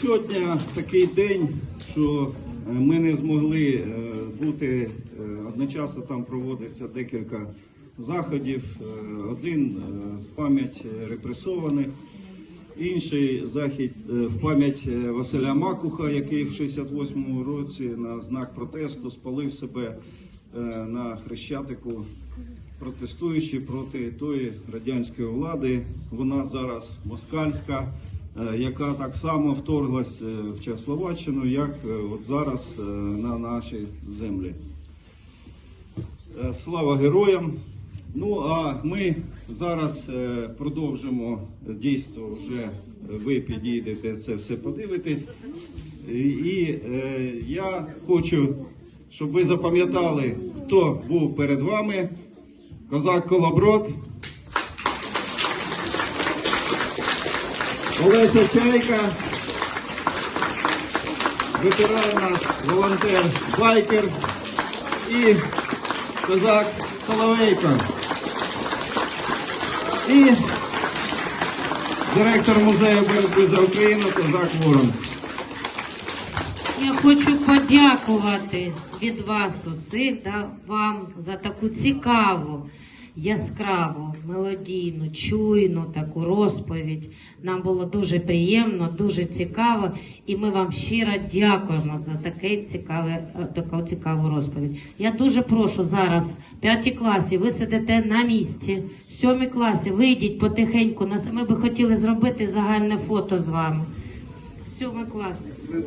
Сьогодні такий день, що е, ми не змогли е, бути е, одночасно там проводиться декілька заходів. Один в пам'ять репресованих, інший захід в пам'ять Василя Макуха, який в 68-му році на знак протесту спалив себе на хрещатику, протестуючи проти тої радянської влади. Вона зараз москальська, яка так само вторглась е, в Чехословаччину, як е, от зараз е, на наші землі. Е, Слава героям! Ну а ми зараз е, продовжимо дійство. Вже ви підійдете це все подивитесь. І, е, я хочу, щоб ви запам'ятали, хто був перед вами. Козак Колоброд. Олеся Чайка. Ветеран волонтер, байкер і козак Соловейко. І директор музею боротьби за Україну козак Ворон. Я хочу подякувати від вас усіх да, вам за таку цікаву, яскраву, мелодійну, чуйну таку розповідь. Нам було дуже приємно, дуже цікаво, і ми вам щиро дякуємо за таке цікаве, е, таку цікаву розповідь. Я дуже прошу зараз, п'ятій класі, ви сидите на місці, сьомій класі, вийдіть потихеньку. Ми би хотіли зробити загальне фото з вами. Сьомий клас.